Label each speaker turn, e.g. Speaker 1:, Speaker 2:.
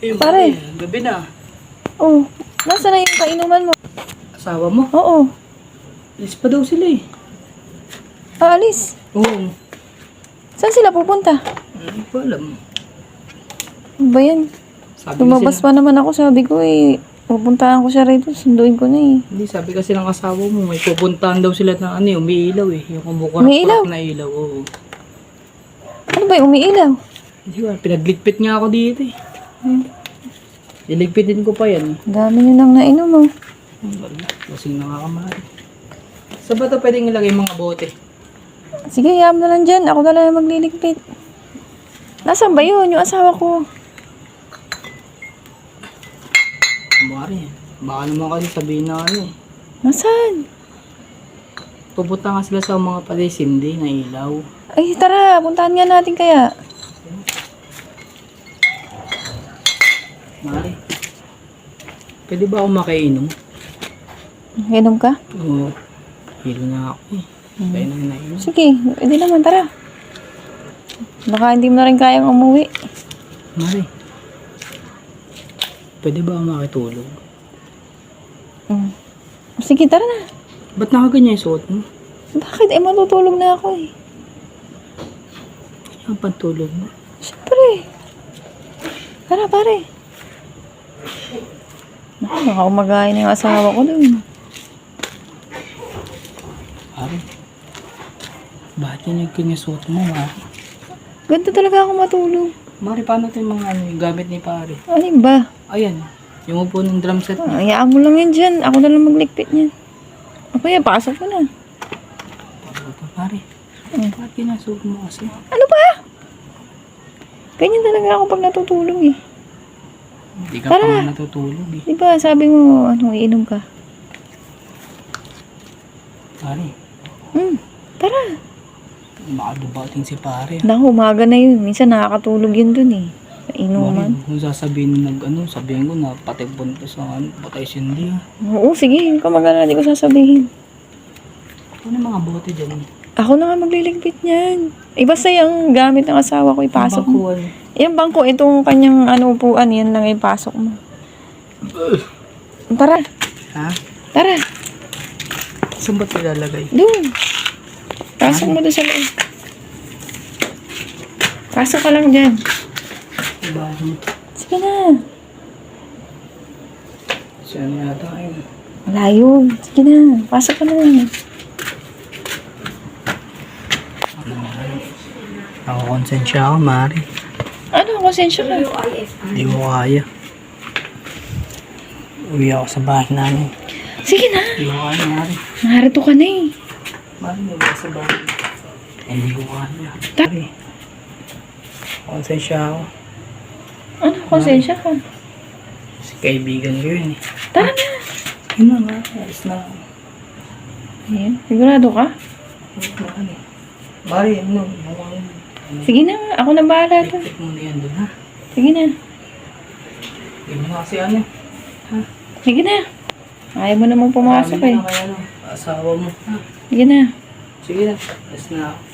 Speaker 1: Eh,
Speaker 2: Pare.
Speaker 1: Gabi na.
Speaker 2: Oh, nasa na yung kainuman mo?
Speaker 1: Asawa mo?
Speaker 2: Oo,
Speaker 1: Alis pa daw sila eh.
Speaker 2: aalis.
Speaker 1: Oo.
Speaker 2: Saan sila pupunta?
Speaker 1: Hindi ko alam.
Speaker 2: Ano ba yan?
Speaker 1: Sabi
Speaker 2: Lumabas pa naman ako, sabi ko eh, pupuntahan ko siya rito, sunduin ko na eh.
Speaker 1: Hindi, sabi kasi ng asawa mo, may pupuntahan daw sila na ano eh, umiilaw eh. Yung
Speaker 2: ilaw?
Speaker 1: na ilaw. Oo.
Speaker 2: Ano ba yung umiilaw?
Speaker 1: Hindi ba, pinagligpit nga ako dito eh.
Speaker 2: Hmm.
Speaker 1: Iligpitin ko pa yan.
Speaker 2: Ang Dami nyo nang nainom oh.
Speaker 1: Wala, Kasing nakakamahal. Sa ba ito pwedeng ilagay mga bote?
Speaker 2: Sige, mo na lang dyan. Ako na lang magliligpit. Nasaan ba yun? Yung asawa ko.
Speaker 1: Kumari. Baka naman kasi sabihin na ano eh.
Speaker 2: Nasaan?
Speaker 1: Pupunta nga sila sa mga palisindi na ilaw.
Speaker 2: Ay, tara. Puntahan nga natin kaya.
Speaker 1: Mari. Pwede ba ako makainom?
Speaker 2: Inom ka?
Speaker 1: Oo. Hilo na ako eh. Kaya na nainom.
Speaker 2: Sige, pwede naman. Tara. Baka hindi mo na rin kayang umuwi.
Speaker 1: Mari. Pwede ba ako makitulog?
Speaker 2: Mm. Sige, tara na.
Speaker 1: Ba't nakaganyan yung suot mo?
Speaker 2: Bakit? Eh, matutulog na ako eh.
Speaker 1: Ang pantulog mo.
Speaker 2: Siyempre. Tara, pare. Naku, baka umagayin ng asawa ko dun.
Speaker 1: Mari. Bakit yan yung kinyasuot mo, Mari?
Speaker 2: Ganito talaga ako matulog.
Speaker 1: Mari, paano ito yung mga ano, yung gamit ni pare?
Speaker 2: Ano yun ba?
Speaker 1: Ayan. Yung upo ng drum set
Speaker 2: Ah,
Speaker 1: niya.
Speaker 2: Hayaan mo lang yan dyan. Ako na lang magligpit niyan. O kaya, pasok ko na.
Speaker 1: Ano pa, pare?
Speaker 2: Mm.
Speaker 1: Bakit kinasuot mo kasi?
Speaker 2: Ano ba? Ganyan talaga ako pag natutulog eh.
Speaker 1: Hindi ka pa nga natutulog eh.
Speaker 2: Di ba, sabi mo, ano, iinom ka?
Speaker 1: Pare,
Speaker 2: Hmm, tara.
Speaker 1: baka dumating si pare.
Speaker 2: Naku, umaga na yun. Minsan nakakatulog yun dun eh. Sa inuman.
Speaker 1: Bakit? Kung sasabihin nag ano, sabihin ko na patay punta sa ano, patay sindi. ah.
Speaker 2: Oo, sige. Hindi ko magana. Hindi ko sasabihin.
Speaker 1: Ano yung mga bote dyan?
Speaker 2: Ako na nga magliligpit niyan. Eh, basta yung gamit ng asawa ko, ipasok mo. Yung bangko, itong kanyang ano upuan, yan lang ipasok mo. Tara,
Speaker 1: Ha?
Speaker 2: tara.
Speaker 1: Saan ba't ilalagay?
Speaker 2: Doon. Pasok mo doon sa loob. Pasok ka lang dyan.
Speaker 1: Bakit?
Speaker 2: Sige na.
Speaker 1: Siya na yata.
Speaker 2: Wala yun. Sige na. Pasok ka na.
Speaker 1: Ako konsensya ako, Mari.
Speaker 2: Ano, konsensya ka.
Speaker 1: Hindi ko kaya. Uwi ako sa bahay namin.
Speaker 2: Sige na.
Speaker 1: Hindi ko kaya, Mari.
Speaker 2: Narito ka na eh.
Speaker 1: Mari, mga sa bahay. Hindi ko kaya. Mari. Konsensya ako.
Speaker 2: Ano, konsensya ka.
Speaker 1: Si kaibigan ko yun eh.
Speaker 2: Tara na.
Speaker 1: Yun na, Mari. Alis na ako.
Speaker 2: Ayan, sigurado ka?
Speaker 1: Mari. Mari, ano? Mawang.
Speaker 2: Sige na. Ako na bahala to.
Speaker 1: Tek mo na yan doon, ha?
Speaker 2: Sige na.
Speaker 1: Hindi mo na kasi ano.
Speaker 2: Sige na. Ayaw mo namang pumasok eh.
Speaker 1: asawa mo. Ha?
Speaker 2: Sige na.
Speaker 1: Sige na, alis na ako.